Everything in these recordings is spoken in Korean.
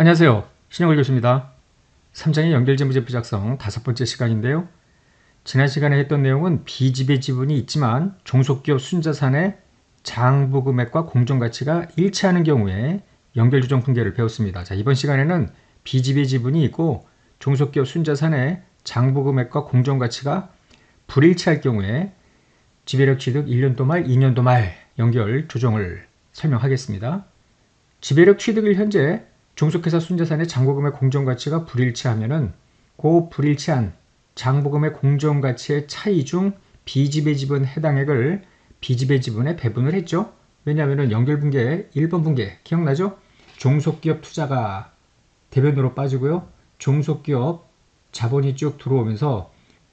안녕하세요. 신영걸 교수입니다. 3장의 연결재무제표 작성 다섯 번째 시간인데요. 지난 시간에 했던 내용은 비지배 지분이 있지만 종속기업 순자산의 장부 금액과 공정가치가 일치하는 경우에 연결조정 분계를 배웠습니다. 자, 이번 시간에는 비지배 지분이 있고 종속기업 순자산의 장부 금액과 공정가치가 불일치할 경우에 지배력 취득 1년도 말, 2년도 말 연결 조정을 설명하겠습니다. 지배력 취득일 현재 종속회사 순자산의 장부금의 공정가치가 불일치하면은 그 불일치한 장부금의 공정가치의 차이 중 비지배 지분 해당액을 비지배 지분에 배분을 했죠. 왜냐하면 연결분계 1번 분계 기억나죠? 종속기업 투자가 대변으로 빠지고요. 종속기업 자본이 쭉 들어오면서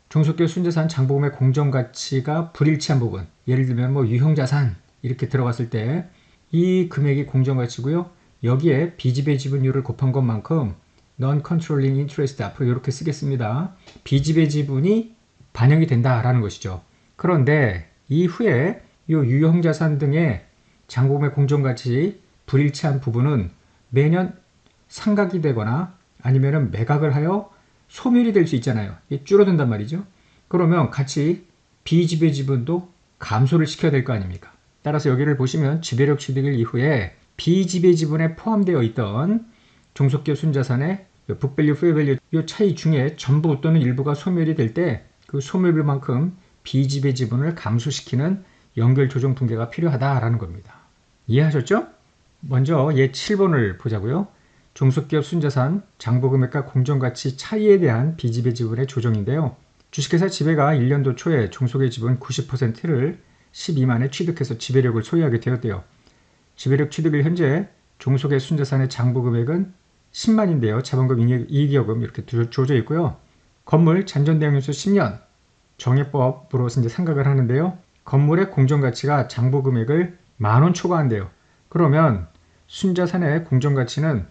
종속기업 순자산 장부금의 공정가치가 불일치한 부분 예를 들면 뭐 유형자산 이렇게 들어갔을 때 이 금액이 공정가치고요. 여기에 비지배 지분율을 곱한 것만큼 non-controlling interest 앞으로 이렇게 쓰겠습니다. 비지배 지분이 반영이 된다라는 것이죠. 그런데 이후에 이 유형자산 등의 장부금의 공정가치 불일치한 부분은 매년 상각이 되거나 아니면 매각을 하여 소멸이 될 수 있잖아요. 이게 줄어든단 말이죠. 그러면 같이 비지배 지분도 감소를 시켜야 될 거 아닙니까? 따라서 여기를 보시면 지배력 취득일 이후에 비지배 지분에 포함되어 있던 종속기업 순자산의 북밸류, 페어밸류 이 차이 중에 전부 또는 일부가 소멸이 될 때 그 소멸비만큼 비지배 지분을 감소시키는 연결 조정 붕괴가 필요하다라는 겁니다. 이해하셨죠? 먼저 예 7번을 보자고요. 종속기업 순자산 장부금액과 공정가치 차이에 대한 비지배 지분의 조정인데요. 주식회사 지배가 1년도 초에 종속의 지분 90%를 12만에 취득해서 지배력을 소유하게 되었대요. 지배력 취득일 현재 종속의 순자산의 장부 금액은 10만인데요. 자본금 이익여금 이렇게 주어져 있고요. 건물 잔존대행연수 10년 정해법으로 이제 생각을 하는데요. 건물의 공정가치가 장부 금액을 만원 초과한대요. 그러면 순자산의 공정가치는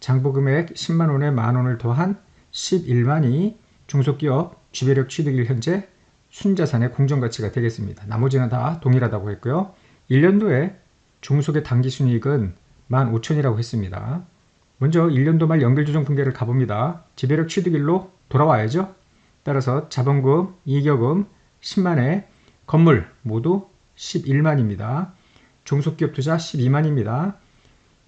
장부 금액 10만원에 만원을 더한 11만이 중소기업 지배력 취득일 현재 순자산의 공정가치가 되겠습니다. 나머지는 다 동일하다고 했고요. 1년도에 중속의 당기순이익은 15,000이라고 했습니다. 먼저 1년도 말 연결조정 분계를 가봅니다. 지배력 취득일로 돌아와야죠. 따라서 자본금, 이익여금 10만에 건물 모두 11만입니다. 종속기업 투자 12만입니다.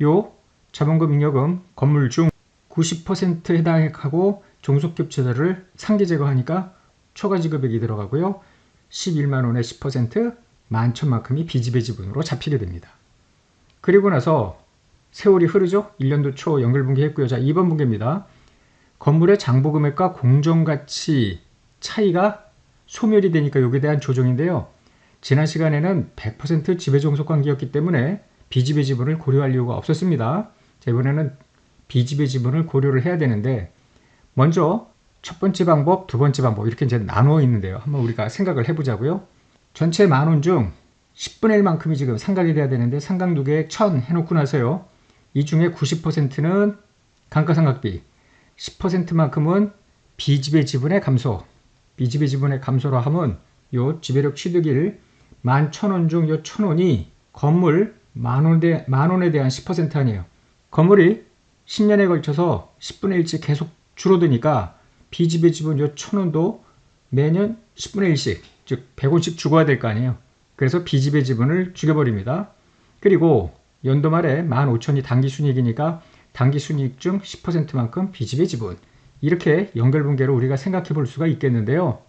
요 자본금, 잉여금, 건물 중 90% 해당하고 종속기업 투자를 상계 제거하니까 초과 지급액이 들어가고요. 11만 원의 10% 만천만큼이 비지배 지분으로 잡히게 됩니다. 그리고 나서 세월이 흐르죠. 1년도 초 연결분계 했고요. 자, 2번 분계입니다. 건물의 장부금액과 공정가치 차이가 소멸이 되니까 여기에 대한 조정인데요. 지난 시간에는 100% 지배종속 관계였기 때문에 비지배 지분을 고려할 이유가 없었습니다. 자, 이번에는 비지배 지분을 고려를 해야 되는데 먼저 첫 번째 방법, 두 번째 방법 이렇게 이제 나누어 있는데요. 한번 우리가 생각을 해보자고요. 전체 만원 중 10분의 1만큼이 지금 상각이 돼야 되는데 상각 두개 1000 해놓고 나서요. 이 중에 90%는 감가상각비, 10%만큼은 비지배 지분의 감소, 비지배 지분의 감소로 하면 요 지배력 취득일 11,000원 중 요 1,000원이 건물 만원에, 만원에 대한 10% 아니에요. 건물이 10년에 걸쳐서 10분의 1씩 계속 줄어드니까 비지배 지분 요 1,000원도 매년 10분의 1씩, 즉 100원씩 죽어야 될 거 아니에요. 그래서 비지배 지분을 죽여버립니다. 그리고 연도 말에 15,000이 당기순이익이니까 당기순이익 중 10%만큼 비지배 지분 이렇게 연결분계로 우리가 생각해 볼 수가 있겠는데요.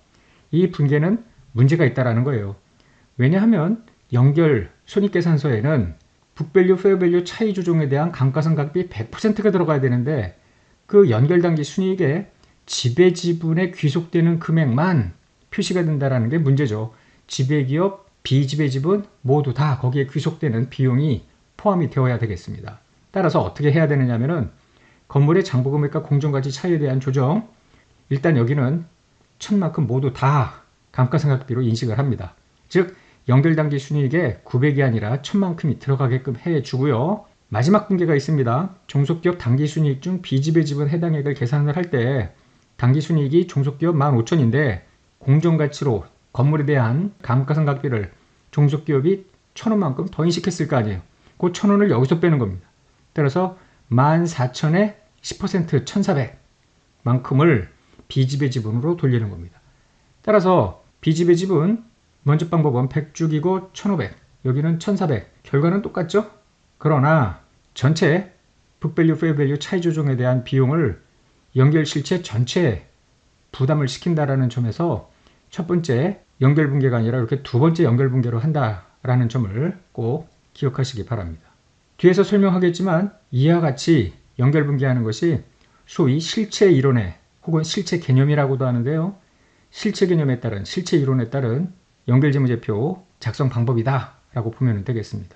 이 분계는 문제가 있다라는 거예요. 왜냐하면 연결 손익계산서에는 북밸류, 페어밸류 차이 조정에 대한 감가상각비 100%가 들어가야 되는데 그 연결단기 순이익에 지배 지분에 귀속되는 금액만 표시가 된다는 게 문제죠. 지배기업, 비지배 지분 모두 다 거기에 귀속되는 비용이 포함이 되어야 되겠습니다. 따라서 어떻게 해야 되느냐면은 건물의 장부금액과 공정가치 차이에 대한 조정 일단 여기는 천만큼 모두 다 감가상각비로 인식을 합니다. 즉 연결단기 순이익에 900이 아니라 천만큼이 들어가게끔 해주고요. 마지막 분계가 있습니다. 종속기업 당기순이익 중 비지배 지분 해당액을 계산을 할 때 당기순이익이 종속기업 15,000인데 공정가치로 건물에 대한 감가상각비를 종속기업이 천원만큼 더 인식했을 거 아니에요. 그 천원을 여기서 빼는 겁니다. 따라서 14,000에 10% 1,400만큼을 비지배 지분으로 돌리는 겁니다. 따라서 비지배 지분 먼저 방법은 100주기고 1,500 여기는 1,400 결과는 똑같죠? 그러나 전체 북밸류 페어밸류 차이 조정에 대한 비용을 연결 실체 전체에 부담을 시킨다라는 점에서 첫 번째 연결 붕괴가 아니라 이렇게 두 번째 연결 붕괴로 한다라는 점을 꼭 기억하시기 바랍니다. 뒤에서 설명하겠지만 이와 같이 연결 붕괴하는 것이 소위 실체 이론에 혹은 실체 개념이라고도 하는데요. 실체 개념에 따른 실체 이론에 따른 연결재무제표 작성 방법이다 라고 보면 되겠습니다.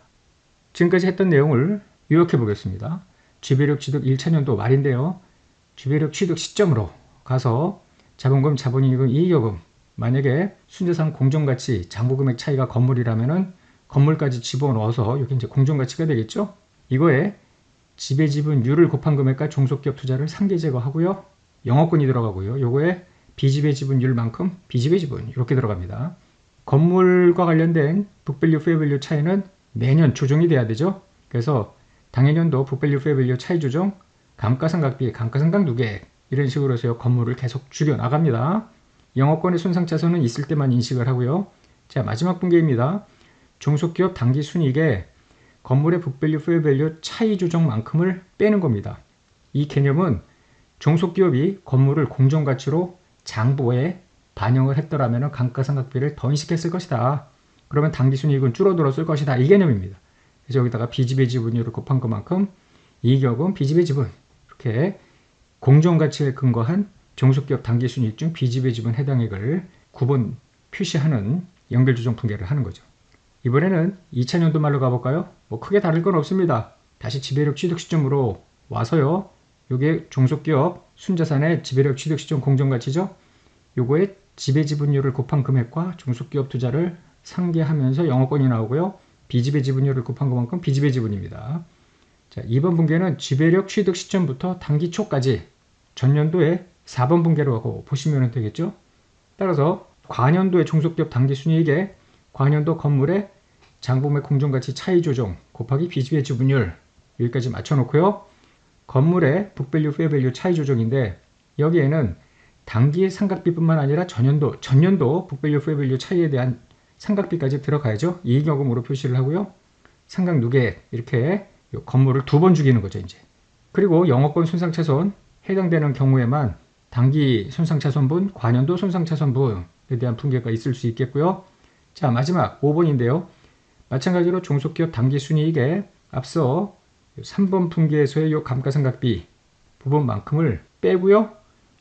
지금까지 했던 내용을 요약해 보겠습니다. 지배력 취득 1차년도 말인데요. 지배력 취득 시점으로 가서 자본금, 자본이익금, 이익여금 만약에 순자산 공정가치, 장부금액 차이가 건물이라면은 건물까지 집어넣어서 여기 이제 공정가치가 되겠죠. 이거에 지배 지분율을 곱한 금액과 종속기업 투자를 상계 제거하고요. 영업권이 들어가고요. 요거에 비지배 지분율만큼 비지배 지분 이렇게 들어갑니다. 건물과 관련된 북밸류 페어밸류 차이는 매년 조정이 돼야 되죠. 그래서 당해년도 북밸류 페어밸류 차이 조정, 감가상각비, 감가상각 누계 이런 식으로 해서 건물을 계속 줄여 나갑니다. 영업권의 손상차손은 있을 때만 인식을 하고요. 자 마지막 분계입니다. 종속기업 당기순이익에 건물의 북밸류 페어밸류 차이 조정만큼을 빼는 겁니다. 이 개념은 종속기업이 건물을 공정가치로 장부에 반영을 했더라면 감가상각비를 더 인식했을 것이다. 그러면 당기순이익은 줄어들었을 것이다. 이 개념입니다. 그래서 여기다가 비지배 지분율을 곱한 것만큼 이익여금 비지배 지분 이렇게 공정가치에 근거한 종속기업 당기순이익 중 비지배 지분 해당액을 구분 표시하는 연결조정 분계를 하는 거죠. 이번에는 2000년도 말로 가볼까요? 뭐 크게 다를 건 없습니다. 다시 지배력 취득 시점으로 와서요. 요게 종속기업 순자산의 지배력 취득 시점 공정가치죠. 요거에 지배지분율을 곱한 금액과 종속기업 투자를 상계하면서 영업권이 나오고요. 비지배 지분율을 곱한 것만큼 비지배 지분입니다. 자, 2번 분계는 지배력 취득 시점부터 단기 초까지 전년도에 4번 분계로 하고 보시면 되겠죠. 따라서 과년도의 종속기업 단기순이익에 과년도 건물의 장부매 공정가치 차이 조정 곱하기 비지배 지분율 여기까지 맞춰놓고요. 건물의 북밸류 페어밸류 차이 조정인데 여기에는 단기 상각비뿐만 아니라 전년도 전년도 북밸류 페어밸류 차이에 대한 상각비까지 들어가야죠. 이익여금으로 표시를 하고요. 상각 누계 이렇게 건물을 두 번 죽이는 거죠 이제. 그리고 영업권 손상차손 해당되는 경우에만 단기 손상차손분, 과년도 손상차손분에 대한 분계가 있을 수 있겠고요. 자 마지막 5번인데요. 마찬가지로 종속기업 단기 순이익에 앞서 3번 분계에서의 요 감가상각비 부분만큼을 빼고요.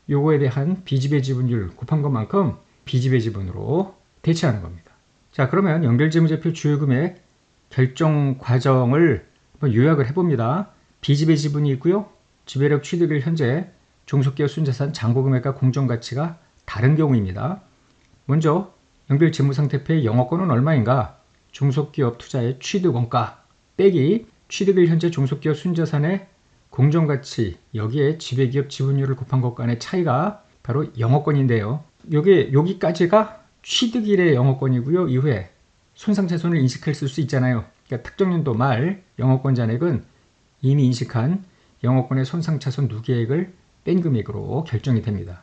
요거에 대한 비지배 지분율 곱한 것만큼 비지배 지분으로 대체하는 겁니다. 자 그러면 연결재무제표 주요금액 결정 과정을 한번 요약을 해봅니다. 비지배 지분이 있고요. 지배력 취득일 현재 종속기업 순자산 장부금액과 공정가치가 다른 경우입니다. 먼저 연결재무상태표의 영업권은 얼마인가? 종속기업 투자의 취득원가 빼기 취득일 현재 종속기업 순자산의 공정가치 여기에 지배기업 지분율을 곱한 것 간의 차이가 바로 영업권인데요. 여기 여기까지가 취득일의 영업권이고요. 이후에 손상차손을 인식했을 수 있잖아요. 그러니까 특정년도 말 영업권 잔액은 이미 인식한 영업권의 손상차손 누계액을 뺀 금액으로 결정이 됩니다.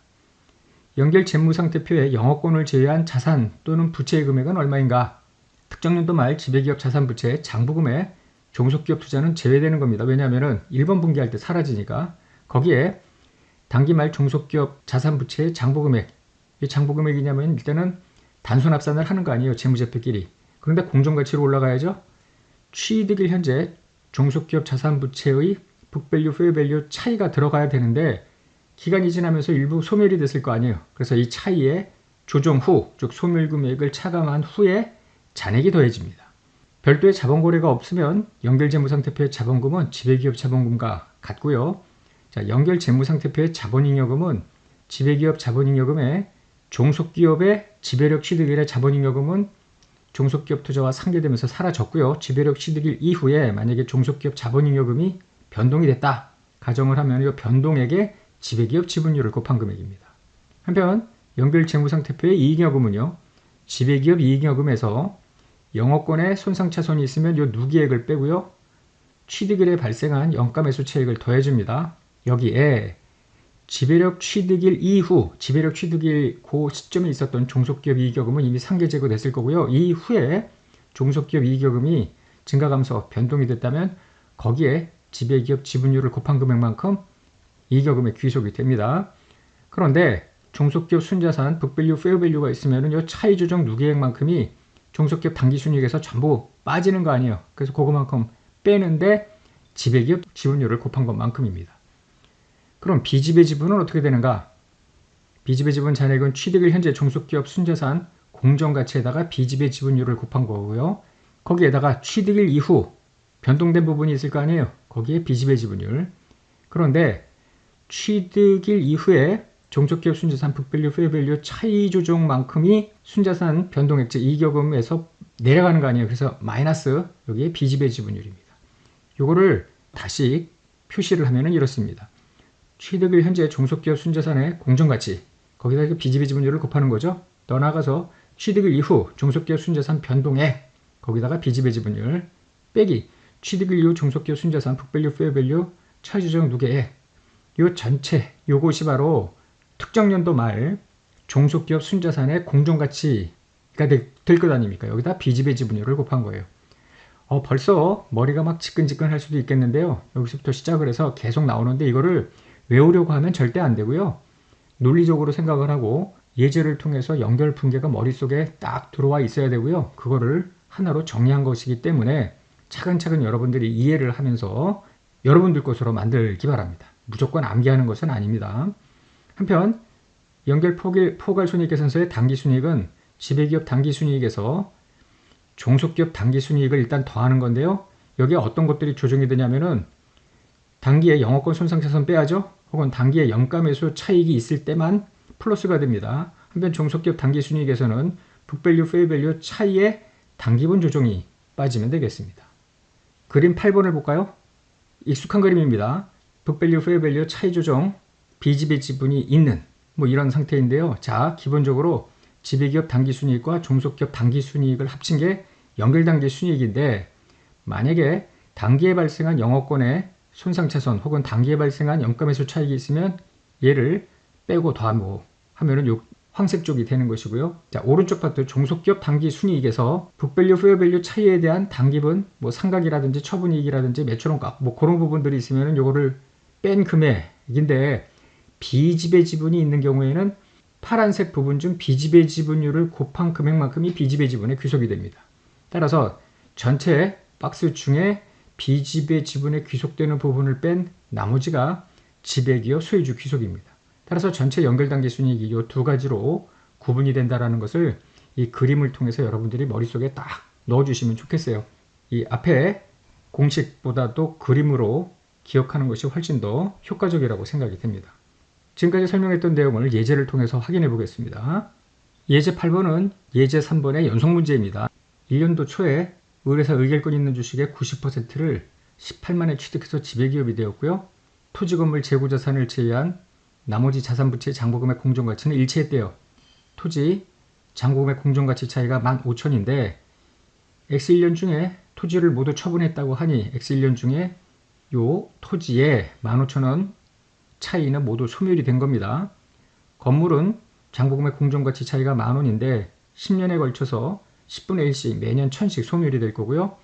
연결 재무상태표에 영업권을 제외한 자산 또는 부채의 금액은 얼마인가? 특정년도 말 지배기업 자산 부채 장부금액 종속기업 투자는 제외되는 겁니다. 왜냐하면 1번 분기할 때 사라지니까 거기에 단기 말 종속기업 자산 부채의 장부금액 이 장부금액이냐면 일단은 단순 합산을 하는 거 아니에요. 재무제표끼리. 그런데 공정가치로 올라가야죠. 취득일 현재 종속기업 자산 부채의 북밸류, 페어밸류 차이가 들어가야 되는데 기간이 지나면서 일부 소멸이 됐을 거 아니에요. 그래서 이 차이에 조정 후, 즉 소멸 금액을 차감한 후에 잔액이 더해집니다. 별도의 자본거래가 없으면 연결재무상태표의 자본금은 지배기업 자본금과 같고요. 자, 연결재무상태표의 자본잉여금은 지배기업 자본잉여금에 종속기업의 지배력 취득일의 자본잉여금은 종속기업 투자와 상계되면서 사라졌고요. 지배력 취득일 이후에 만약에 종속기업 자본잉여금이 변동이 됐다. 가정을 하면 이 변동액에 지배기업 지분율을 곱한 금액입니다. 한편 연결재무상태표의 이익여금은요. 지배기업 이익여금에서 영업권에 손상차손이 있으면 이 누기액을 빼고요. 취득일에 발생한 영가매수 차익을 더해줍니다. 여기에 지배력 취득일 이후 지배력 취득일 그 시점에 있었던 종속기업 이익여금은 이미 상계 제거됐을 거고요. 이후에 종속기업 이익여금이 증가 감소 변동이 됐다면 거기에 지배기업 지분율을 곱한 금액만큼 이익여금에 귀속이 됩니다. 그런데 종속기업 순자산 북밸류 페어밸류가 있으면 이 차이 조정 누계액만큼이 종속기업 당기순이익에서 전부 빠지는 거 아니에요. 그래서 그거만큼 빼는데 지배기업 지분율을 곱한 것만큼입니다. 그럼 비지배 지분은 어떻게 되는가? 비지배 지분 잔액은 취득을 현재 종속기업 순자산 공정가치에다가 비지배 지분율을 곱한 거고요. 거기에다가 취득일 이후 변동된 부분이 있을 거 아니에요. 거기에 비지배 지분율. 그런데 취득일 이후에 종속기업 순자산 북밸류 페어밸류 차이 조정만큼이 순자산 변동액제 이익여금에서 내려가는 거 아니에요. 그래서 마이너스 여기에 비지배 지분율입니다. 요거를 다시 표시를 하면은 이렇습니다. 취득을 현재 종속기업 순자산의 공정가치 거기다 비지배 지분율을 곱하는 거죠. 더 나아가서 취득일 이후 종속기업 순자산 변동액 거기다가 비지배 지분율 빼기 취득일 이후 종속기업 순자산 북밸류 페어밸류 차이 조정 누계액 요 전체 요것이 바로 특정 연도 말 종속기업 순자산의 공정가치가 될 것 아닙니까? 여기다 비지배 지분율을 곱한 거예요. 어, 벌써 머리가 막 지끈지끈 할 수도 있겠는데요. 여기서부터 시작을 해서 계속 나오는데 이거를 외우려고 하면 절대 안 되고요. 논리적으로 생각을 하고 예제를 통해서 연결 분계가 머릿속에 딱 들어와 있어야 되고요. 그거를 하나로 정리한 것이기 때문에 차근차근 여러분들이 이해를 하면서 여러분들 것으로 만들기 바랍니다. 무조건 암기하는 것은 아닙니다. 한편 연결 포괄 손익계산서의 당기순이익은 지배기업 당기순이익에서 종속기업 당기순이익을 일단 더하는 건데요. 여기에 어떤 것들이 조정이 되냐면은 단기에 영업권 손상차손 빼야죠. 혹은 단기에 영가매수 차익이 있을 때만 플러스가 됩니다. 한편 종속기업 당기순이익에서는 북밸류, 페이밸류 차이에 단기분 조정이 빠지면 되겠습니다. 그림 8번을 볼까요? 익숙한 그림입니다. 북밸류, 페이밸류 차이 조정 비지배 지분이 있는 뭐 이런 상태인데요. 자, 기본적으로 지배기업 당기순이익과 종속기업 당기순이익을 합친 게 연결당기순이익인데 만약에 단기에 발생한 영업권의 손상차손 혹은 단기에 발생한 영가매수 차익이 있으면 얘를 빼고 더하고 하면은 요 황색 쪽이 되는 것이고요. 자, 오른쪽 파트 종속기업 단기 순이익에서 북밸류 후여밸류 차이에 대한 단기분 뭐 상각이라든지 처분이익이라든지 매출원가 뭐 그런 부분들이 있으면은 요거를 뺀 금액인데 비지배 지분이 있는 경우에는 파란색 부분 중 비지배 지분율을 곱한 금액만큼이 비지배 지분에 귀속이 됩니다. 따라서 전체 박스 중에 비지배 지분에 귀속되는 부분을 뺀 나머지가 지배기업 소유주 귀속입니다. 따라서 전체 연결단계 순이익이 이 두 가지로 구분이 된다는 것을 이 그림을 통해서 여러분들이 머릿속에 딱 넣어주시면 좋겠어요. 이 앞에 공식보다도 그림으로 기억하는 것이 훨씬 더 효과적이라고 생각이 됩니다. 지금까지 설명했던 내용을 예제를 통해서 확인해 보겠습니다. 예제 8번은 예제 3번의 연속 문제입니다. 1년도 초에 을에서 의결권 있는 주식의 90%를 18만에 취득해서 지배기업이 되었고요. 토지 건물 재고 자산을 제외한 나머지 자산 부채 장부금액 공정가치는 일치했대요. 토지 장부금액 공정가치 차이가 15,000인데 X1년 중에 토지를 모두 처분했다고 하니 X1년 중에 요 토지에 15,000원 차이는 모두 소멸이 된 겁니다. 건물은 장부금액 공정가치 차이가 만원인데 10년에 걸쳐서 10분의 1씩 매년 1000씩 소멸이 될 거고요.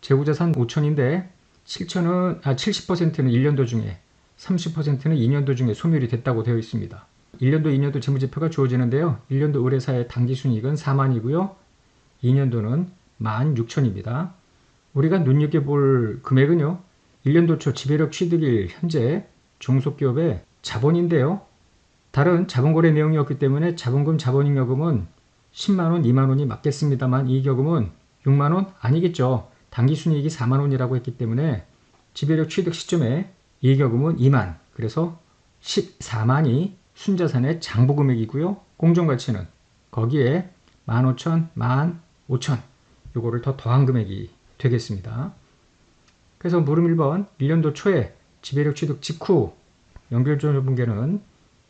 재고자산 5천인데 7천은 아 70%는 1년도 중에 30%는 2년도 중에 소멸이 됐다고 되어 있습니다. 1년도, 2년도 재무제표가 주어지는데요. 1년도 의뢰사의 당기순이익은 4만이고요. 2년도는 16,000입니다. 우리가 눈여겨볼 금액은요. 1년도 초 지배력 취득일 현재 중소기업의 자본인데요. 다른 자본거래 내용이 없기 때문에 자본금 자본잉여금은 10만원, 2만원이 맞겠습니다만 이 겨금은 6만원 아니겠죠. 당기순이익이 4만원이라고 했기 때문에 지배력 취득 시점에 이익여금은 2만 그래서 14만이 순자산의 장부금액이고요. 공정가치는 거기에 15,000, 15,000 요거를 더 더한 금액이 되겠습니다. 그래서 물음 1번 1년도 초에 지배력 취득 직후 연결조정분계는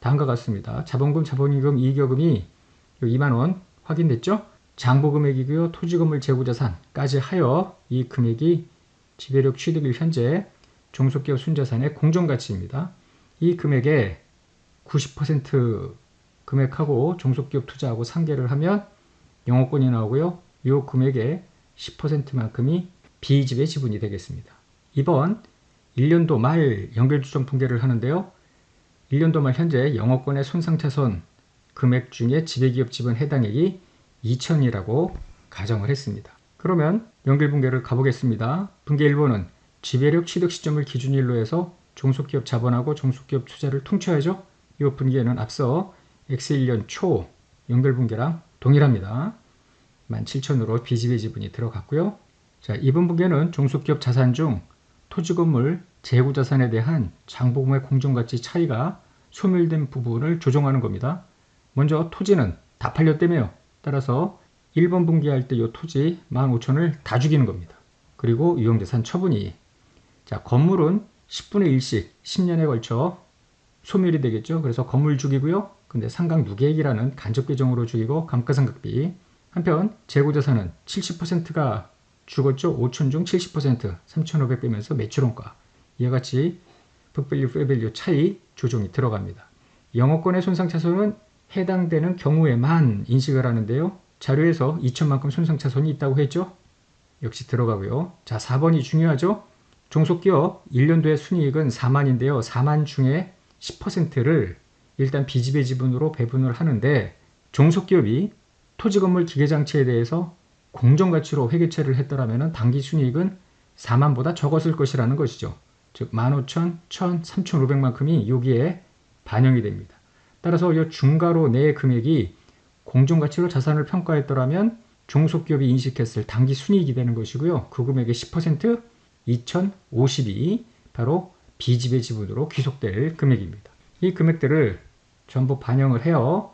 다음과 같습니다. 자본금, 자본임금, 이익여금이 2만원 확인됐죠? 장부 금액이고요. 토지 건물 재고 자산까지 하여 이 금액이 지배력 취득일 현재 종속기업 순자산의 공정가치입니다. 이 금액에 90% 금액하고 종속기업 투자하고 상계를 하면 영업권이 나오고요. 이 금액의 10%만큼이 B집의 지분이 되겠습니다. 이번 1년도 말 연결주정 통계를 하는데요. 1년도 말 현재 영업권의 손상차손 금액 중에 지배기업 지분 해당액이 2천이라고 가정을 했습니다. 그러면 연결분계를 가보겠습니다. 분계 1번은 지배력 취득 시점을 기준일로 해서 종속기업 자본하고 종속기업 투자를 통쳐야죠. 이 분계는 앞서 X1년 초 연결분계랑 동일합니다. 17,000으로 비지배 지분이 들어갔고요. 자, 이번 분계는 종속기업 자산 중 토지 건물 재고 자산에 대한 장보금의 공정가치 차이가 소멸된 부분을 조정하는 겁니다. 먼저 토지는 다 팔렸다며요. 따라서 1번 분기할 때 이 토지 15,000을 다 죽이는 겁니다. 그리고 유형재산 처분이 자 건물은 10분의 1씩 10년에 걸쳐 소멸이 되겠죠. 그래서 건물 죽이고요. 근데 상강 누계액이라는 간접 계정으로 죽이고 감가상각비 한편 재고자산은 70%가 죽었죠. 5천 중 70% 3,500 빼면서 매출원가 이와 같이 북밸류, 페밸류 차이 조정이 들어갑니다. 영업권의 손상차손은 해당되는 경우에만 인식을 하는데요. 자료에서 2천만큼 손상차손이 있다고 했죠. 역시 들어가고요. 자 4번이 중요하죠. 종속기업 1년도의 순이익은 4만인데요. 4만 중에 10%를 일단 비지배 지분으로 배분을 하는데 종속기업이 토지건물 기계장치에 대해서 공정 가치로 회계처리를 했더라면 단기 순이익은 4만보다 적었을 것이라는 것이죠. 즉 15,000, 1,000, 3,500만큼이 여기에 반영이 됩니다. 따라서 이 중가로 내 금액이 공정 가치로 자산을 평가했더라면 종속기업이 인식했을 단기 순이익이 되는 것이고요. 그 금액의 10% 2,052 바로 비지배 지분으로 귀속될 금액입니다. 이 금액들을 전부 반영을 해요.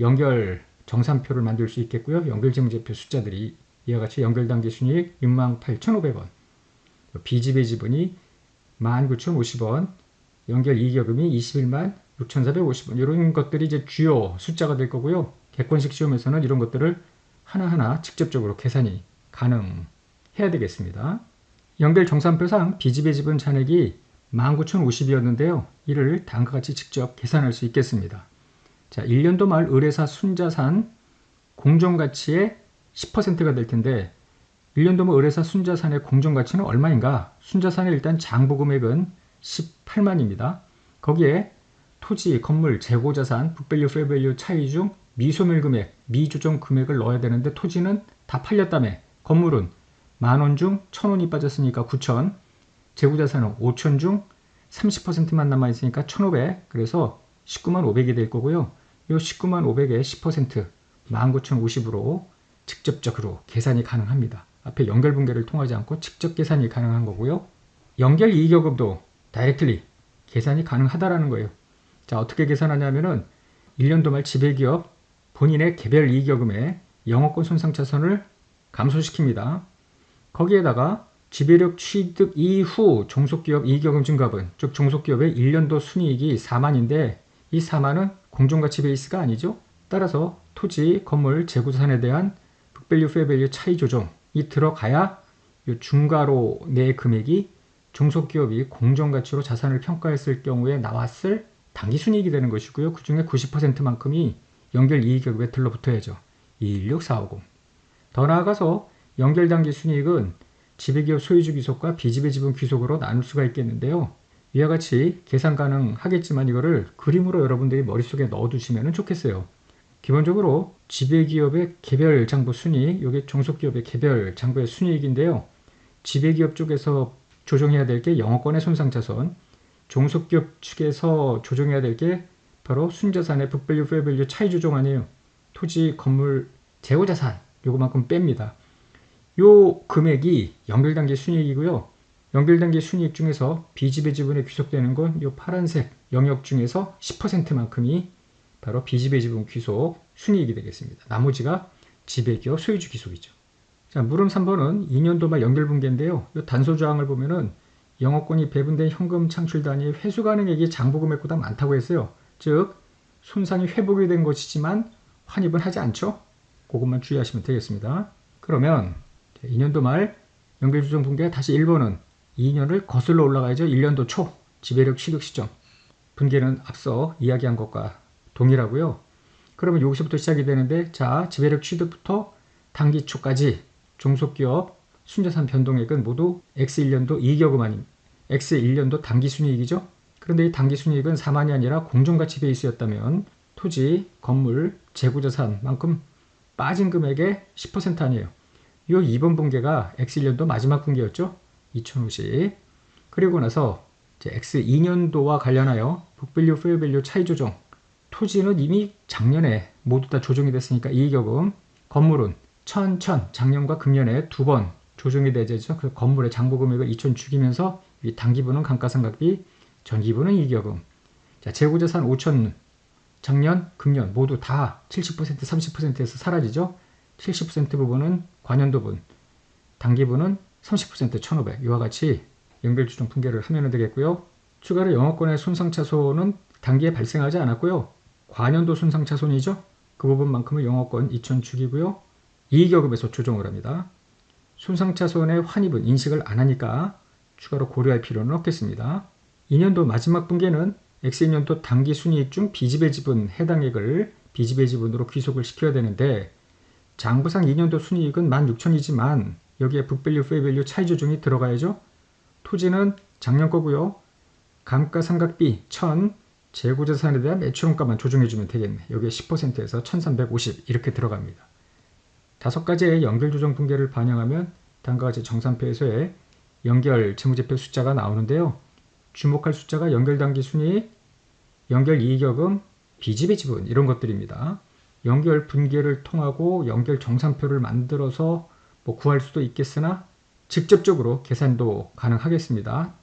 연결 정산표를 만들 수 있겠고요. 연결재무제표 숫자들이 이와 같이 연결단기 순이익 68,500원 비지배 지분이 19,050원 연결 이익여금이 21만 6,450원 이런 것들이 이제 주요 숫자가 될 거고요. 객관식 시험에서는 이런 것들을 하나하나 직접적으로 계산이 가능해야 되겠습니다. 연결 정산표상 비지배 지분 잔액이 19,050이었는데요. 이를 다음과 같이 직접 계산할 수 있겠습니다. 자, 1년도 말 의뢰사 순자산 공정가치의 10%가 될 텐데 1년도 말 의뢰사 순자산의 공정가치는 얼마인가? 순자산의 일단 장부금액은 18만입니다. 거기에 토지, 건물, 재고자산, 북밸류, 페밸류 차이 중 미소멸 금액, 미조정 금액을 넣어야 되는데 토지는 다 팔렸다며 건물은 만 원 중 천원이 빠졌으니까 9천 재고자산은 5천 중 30%만 남아있으니까 1,500 그래서 19만 500이 될 거고요. 이 19만 500의 10% 19,050으로 직접적으로 계산이 가능합니다. 앞에 연결 분계를 통하지 않고 직접 계산이 가능한 거고요. 연결 이익여금도 다이렉트리 계산이 가능하다라는 거예요. 자 어떻게 계산하냐면은 1년도 말 지배기업 본인의 개별 이익여금에 영업권 손상차선을 감소시킵니다. 거기에다가 지배력 취득 이후 종속기업 이익여금 증가분, 즉 종속기업의 1년도 순이익이 4만인데 이 4만은 공정가치 베이스가 아니죠. 따라서 토지, 건물, 재고자산에 대한 북밸류, 페밸류 차이 조정이 들어가야 이 중가로 내 금액이 종속기업이 공정가치로 자산을 평가했을 경우에 나왔을 당기순이익이 되는 것이고요. 그 중에 90%만큼이 연결 이익격에 들러붙어야죠. 216450. 더 나아가서 연결 단기 순이익은 지배기업 소유주 귀속과 비지배 지분 귀속으로 나눌 수가 있겠는데요. 이와 같이 계산 가능하겠지만 이거를 그림으로 여러분들이 머릿속에 넣어두시면 좋겠어요. 기본적으로 지배기업의 개별 장부 순이익, 이게 종속기업의 개별 장부의 순이익인데요. 지배기업 쪽에서 조정해야 될 게 영어권의 손상자손, 종속기업 측에서 조정해야 될 게 바로 순자산의 북밸류, 페밸류 차이 조정안이에요. 토지, 건물, 재고자산 요거만큼 뺍니다. 요 금액이 연결단계 순이익이고요. 연결단계 순이익 중에서 비지배 지분에 귀속되는 건요 파란색 영역 중에서 10%만큼이 바로 비지배 지분 귀속 순이익이 되겠습니다. 나머지가 지배 기업 소유주 귀속이죠. 자, 물음 3번은 2년도 말 연결분계인데요. 이 단소조항을 보면은 영업권이 배분된 현금 창출 단위 회수 가능액이 장부금액보다 많다고 했어요. 즉 손상이 회복이 된 것이지만 환입은 하지 않죠. 그것만 주의하시면 되겠습니다. 그러면 2년도 말 연결조정 분계 다시 1번은 2년을 거슬러 올라가야죠. 1년도 초 지배력 취득 시점. 분계는 앞서 이야기한 것과 동일하고요. 그러면 여기서부터 시작이 되는데 자 지배력 취득부터 단기 초까지 종속기업 순자산 변동액은 모두 X1년도 이익여금 아닙니다. X1년도 당기순이익이죠. 그런데 이 당기순이익은 4만이 아니라 공정가치 베이스였다면 토지, 건물, 재고자산만큼 빠진 금액의 10% 아니에요. 이 2번 분계가 X1년도 마지막 분계였죠. 2050. 그리고 나서 X2년도와 관련하여 북밸류, 페어밸류 차이 조정. 토지는 이미 작년에 모두 다 조정이 됐으니까 이익여금, 건물은 천, 천, 작년과 금년에 두 번 조정이 되죠. 그 건물의 장부 금액을 2천 죽이면서 이 단기부는 감가상각비, 전기부는 이익여금. 자, 재고자산 5천 작년, 금년 모두 다 70%, 30%에서 사라지죠. 70% 부분은 관연도분, 단기부는 30% 1,500 이와 같이 연결주종 분계를 하면 되겠고요. 추가로 영업권의 손상차손은 단기에 발생하지 않았고요. 관연도 손상차손이죠. 그 부분만큼을 영업권 2천 죽이고요. 이익여금에서 조정을 합니다. 손상차손의 환입은 인식을 안 하니까 추가로 고려할 필요는 없겠습니다. 2년도 마지막 분계는 X2년도 단기 순이익 중 비지배 지분 해당액을 비지배 지분으로 귀속을 시켜야 되는데 장부상 2년도 순이익은 16,000이지만 여기에 북밸류, 페이밸류 차이 조정이 들어가야죠. 토지는 작년 거고요. 감가상각비 1,000, 재고자산에 대한 매출원가만 조정해주면 되겠네. 여기에 10%에서 1,350 이렇게 들어갑니다. 다섯 가지의 연결 조정 분계를 반영하면 다음과 같이 정산표에서의 연결 재무제표 숫자가 나오는데요. 주목할 숫자가 연결 단기 순이익, 연결 이익여금, 비지배 지분 이런 것들입니다. 연결 분계를 통하고 연결 정산표를 만들어서 뭐 구할 수도 있겠으나 직접적으로 계산도 가능하겠습니다.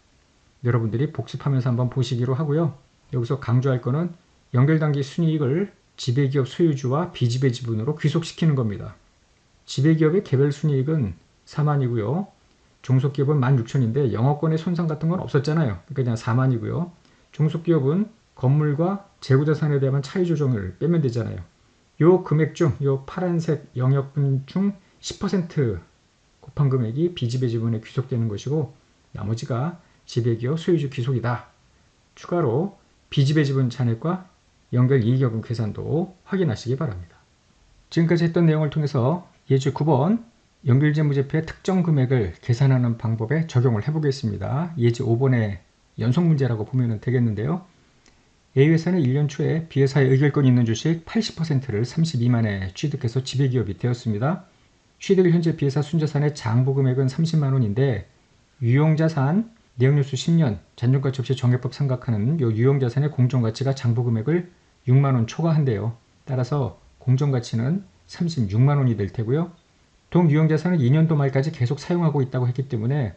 여러분들이 복습하면서 한번 보시기로 하고요. 여기서 강조할 거는 연결 단기 순이익을 지배기업 소유주와 비지배 지분으로 귀속시키는 겁니다. 지배기업의 개별 순이익은 4만이고요. 종속기업은 16,000인데 영업권의 손상 같은 건 없었잖아요. 그러니까 그냥 4만이고요. 종속기업은 건물과 재고자산에 대한 차이 조정을 빼면 되잖아요. 요 금액 중, 요 파란색 영역분 중 10% 곱한 금액이 비지배 지분에 귀속되는 것이고 나머지가 지배기업 소유주 귀속이다. 추가로 비지배 지분 잔액과 연결 이익여금 계산도 확인하시기 바랍니다. 지금까지 했던 내용을 통해서 예제 9번 연결재무제표의 특정 금액을 계산하는 방법에 적용을 해보겠습니다. 예제 5번의 연속 문제라고 보면 되겠는데요. A회사는 1년 초에 B회사의 의결권이 있는 주식 80%를 32만에 취득해서 지배기업이 되었습니다. 취득 현재 B회사 순자산의 장부금액은 30만원인데 유용자산 내역뉴스 10년 잔존가치 없이 정해법 생각하는 요 유용자산의 공정가치가 장부금액을 6만원 초과한대요. 따라서 공정가치는 36만원이 될 테고요. 동유형자산은 2년도 말까지 계속 사용하고 있다고 했기 때문에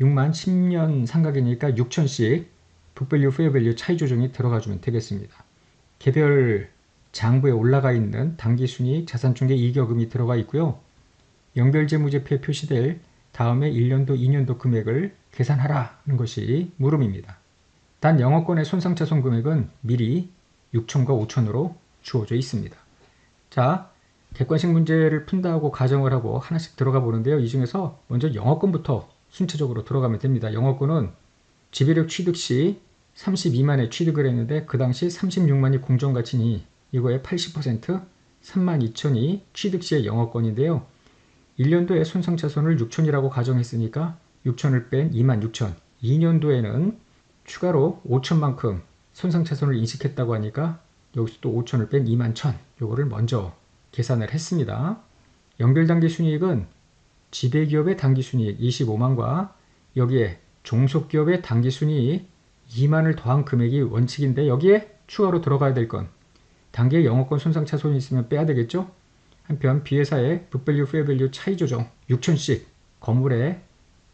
6만 10년 상각이니까 6천씩 북밸류, 페어밸류 차이 조정이 들어가주면 되겠습니다. 개별 장부에 올라가 있는 당기순이익, 자산중개 이익여금이 들어가 있고요. 연결재무제표에 표시될 다음에 1년도, 2년도 금액을 계산하라는 것이 물음입니다. 단 영어권의 손상차손 금액은 미리 6천과 5천으로 주어져 있습니다. 자, 객관식 문제를 푼다고 가정을 하고 하나씩 들어가 보는데요. 이 중에서 먼저 영어권부터 순차적으로 들어가면 됩니다. 영어권은 지배력 취득 시 32만에 취득을 했는데 그 당시 36만이 공정가치니 이거의 80% 3만 2천이 취득 시의 영어권인데요. 1년도에 손상차손을 6천이라고 가정했으니까 6천을 뺀 2만 6천 2년도에는 추가로 5천만큼 손상차손을 인식했다고 하니까 여기서 또 5천을 뺀 2만 1천 요거를 먼저 계산을 했습니다. 연결단기 순이익은 지배기업의 단기순이익 25만과 여기에 종속기업의 단기순이익 2만을 더한 금액이 원칙인데 여기에 추가로 들어가야 될 건 단기의 영업권 손상차손이 있으면 빼야 되겠죠? 한편 B회사의 북밸류, 페어밸류 차이 조정 6천씩 건물에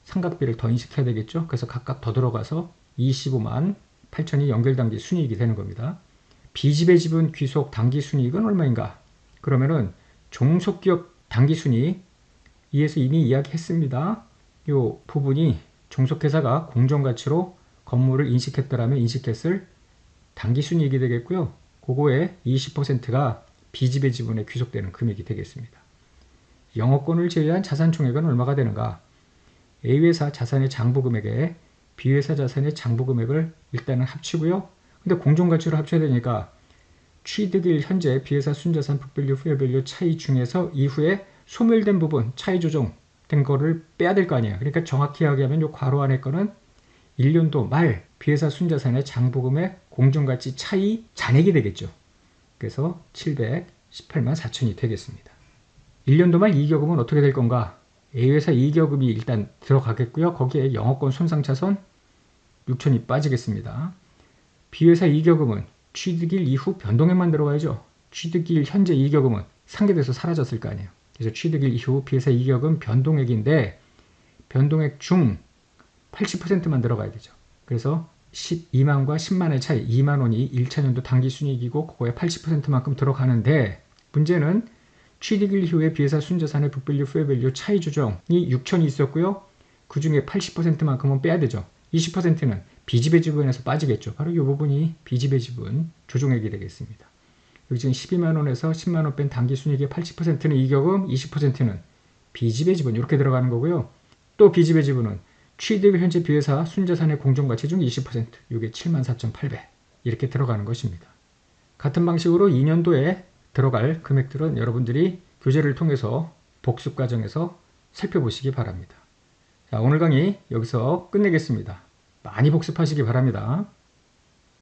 삼각비를 더 인식해야 되겠죠? 그래서 각각 더 들어가서 25만 8천이 연결단기 순이익이 되는 겁니다. B집의 지분 귀속 단기 순이익은 얼마인가? 그러면은 종속기업 당기순이 이에서 이미 이야기했습니다. 이 부분이 종속회사가 공정가치로 건물을 인식했더라면 인식했을 당기순이익이 되겠고요. 그거의 20%가 비지배 지분에 귀속되는 금액이 되겠습니다. 영업권을 제외한 자산 총액은 얼마가 되는가? A회사 자산의 장부금액에 B회사 자산의 장부금액을 일단은 합치고요. 근데 공정가치로 합쳐야 되니까 취득일 현재 B회사 순자산 북밸류 후회밸류 차이 중에서 이후에 소멸된 부분 차이 조정된 거를 빼야 될 거 아니에요. 그러니까 정확히 이야기하면 요 괄호 안에 거는 1년도 말 B회사 순자산의 장부금의 공정가치 차이 잔액이 되겠죠. 그래서 718만 4천이 되겠습니다. 1년도 말 이익여금은 어떻게 될 건가? A회사 이익여금이 일단 들어가겠고요. 거기에 영업권 손상차손 6천이 빠지겠습니다. B회사 이익여금은 취득일 이후 변동액만 들어가야죠. 취득일 현재 이익여금은 상계돼서 사라졌을 거 아니에요. 그래서 취득일 이후 B회사 이익여금 변동액인데 변동액 중 80%만 들어가야 되죠. 그래서 12만과 10만의 차이, 2만 원이 1차년도 당기순이익이고 그거에 80%만큼 들어가는데 문제는 취득일 이후에 B회사 순자산의 북밸류, 후회밸류 차이 조정이 6천이 있었고요. 그 중에 80%만큼은 빼야 되죠. 20%는 비지배 지분에서 빠지겠죠. 바로 이 부분이 비지배 지분 조정액이 되겠습니다. 여기 지금 12만원에서 10만원 뺀 당기순이익의 80%는 이격음, 20%는 비지배 지분 이렇게 들어가는 거고요. 또 비지배 지분은 취득 현재 비회사 순자산의 공정가치 중 20%, 이게 74,800 이렇게 들어가는 것입니다. 같은 방식으로 2년도에 들어갈 금액들은 여러분들이 교재를 통해서 복습 과정에서 살펴보시기 바랍니다. 자, 오늘 강의 여기서 끝내겠습니다. 많이 복습하시기 바랍니다.